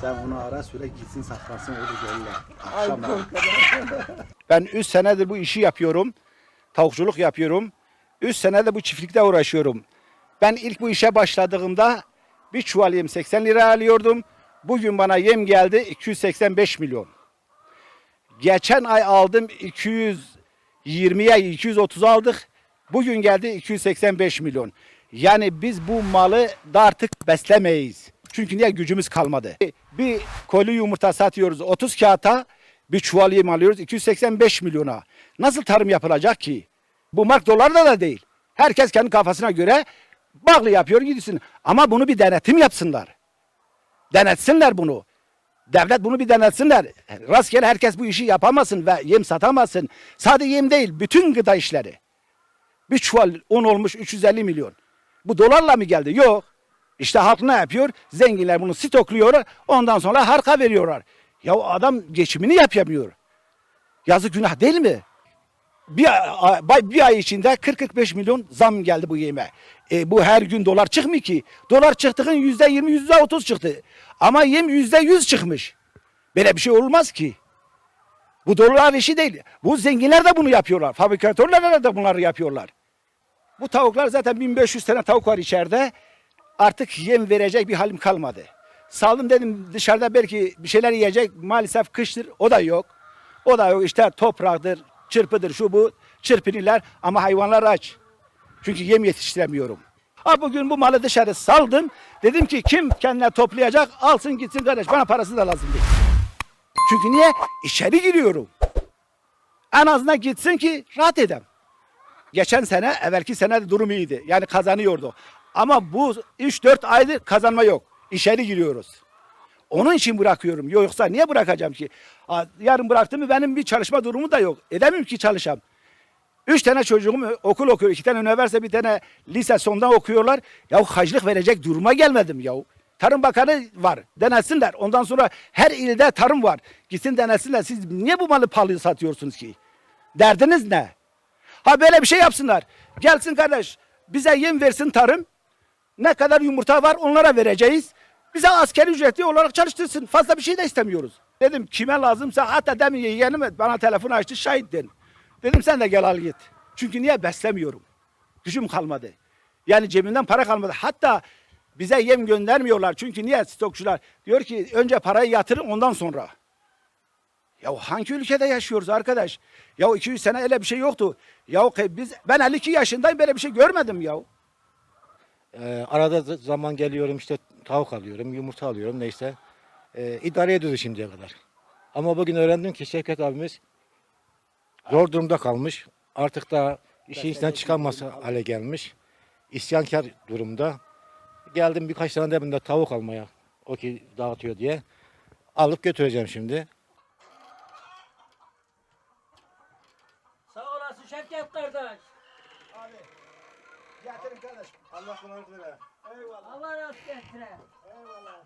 Sen onu ara söyle gitsin saklansın Akşam korkarım. Ben 3 senedir bu işi yapıyorum. Tavukçuluk yapıyorum. 3 senedir bu çiftlikte uğraşıyorum. Ben ilk bu işe başladığımda bir çuval yem 80 lira alıyordum. Bugün bana yem geldi 285 milyon. Geçen ay aldım 220'ye 230 aldık. Bugün geldi 285 milyon. Yani biz bu malı da artık beslemeyiz. Çünkü niye gücümüz kalmadı. Bir koli yumurta satıyoruz 30 kağıta. Bir çuval yem alıyoruz 285 milyona. Nasıl tarım yapılacak ki? Bu mark dolarda da değil. Herkes kendi kafasına göre bağlı yapıyor gidiyorsun. Ama bunu bir denetim yapsınlar. Denetsinler bunu. Devlet bunu bir denetsinler. Rastgele herkes bu işi yapamasın ve yem satamasın. Sadece yem değil, bütün gıda işleri. Bir çuval un olmuş 350 milyon. Bu dolarla mı geldi? Yok. İşte halk ne yapıyor? Zenginler bunu stokluyor, ondan sonra harka veriyorlar. Ya adam geçimini yapamıyor. Yazık günah değil mi? Bir, bir ay içinde 40-45 milyon zam geldi bu yeme. E, bu her gün dolar çıkmıyor ki. Dolar çıktığın yüzde 20, yüzde 30 çıktı. Ama yem yüzde 100 çıkmış. Böyle bir şey olmaz ki. Bu dolar işi değil. Bu zenginler de bunu yapıyorlar. Fabrikatörler de bunları yapıyorlar. Bu tavuklar zaten 1500 tane tavuk var içeride. Artık yem verecek bir halim kalmadı. Saldım dedim dışarıda belki bir şeyler yiyecek. Maalesef kıştır o da yok. O da yok işte topraktır, çırpıdır şu bu. Çırpınırlar ama hayvanlar aç. Çünkü yem yetiştiremiyorum. Ha bugün bu malı dışarı saldım. Dedim ki kim kendine toplayacak alsın gitsin kardeş bana parası da lazım değil. Çünkü niye? İçeri giriyorum. En azından gitsin ki rahat edem. Geçen sene, evvelki sene de durum iyiydi. Yani kazanıyordu. Ama bu 3-4 aydır kazanma yok. İçeri giriyoruz. Onun için bırakıyorum. Yoksa niye bırakacağım ki? Yarın bıraktım mı benim bir çalışma durumu da yok. Edemem ki çalışam. Üç tane çocuğum okul okuyor. iki tane üniversite, bir tane lise sondan okuyorlar. Ya hacılık verecek duruma gelmedim ya. Tarım Bakanı var. Denetsinler. Ondan sonra her ilde tarım var. Gitsin denetsinler. Siz niye bu malı pahalı satıyorsunuz ki? Derdiniz ne? Ha böyle bir şey yapsınlar. Gelsin kardeş bize yem versin tarım. Ne kadar yumurta var onlara vereceğiz. Bize askeri ücretli olarak çalıştırsın. Fazla bir şey de istemiyoruz. Dedim kime lazımsa hatta demin yeğenim bana telefon açtı şahittin. Dedim sen de gel al git. Çünkü niye beslemiyorum. Gücüm kalmadı. Yani cebimden para kalmadı. Hatta bize yem göndermiyorlar. Çünkü niye stokçular? Diyor ki önce parayı yatırın ondan sonra. Ya hangi ülkede yaşıyoruz arkadaş? Ya 200 sene öyle bir şey yoktu. Ya biz ben 52 yaşındayım böyle bir şey görmedim ya. Ee, arada zaman geliyorum işte tavuk alıyorum, yumurta alıyorum neyse. Ee, idare ediyoruz şimdiye kadar. Ama bugün öğrendim ki Şevket abimiz zor durumda kalmış. Artık da işin içinden çıkamaz hale gelmiş. İsyankar durumda. Geldim birkaç tane de bunda tavuk almaya. O ki dağıtıyor diye. Alıp götüreceğim şimdi. Sağ olasın Şevket kardeş. Getirin kardeşim. Allah kolaylık vere. Eyvallah. Allah razı olsun. Eyvallah.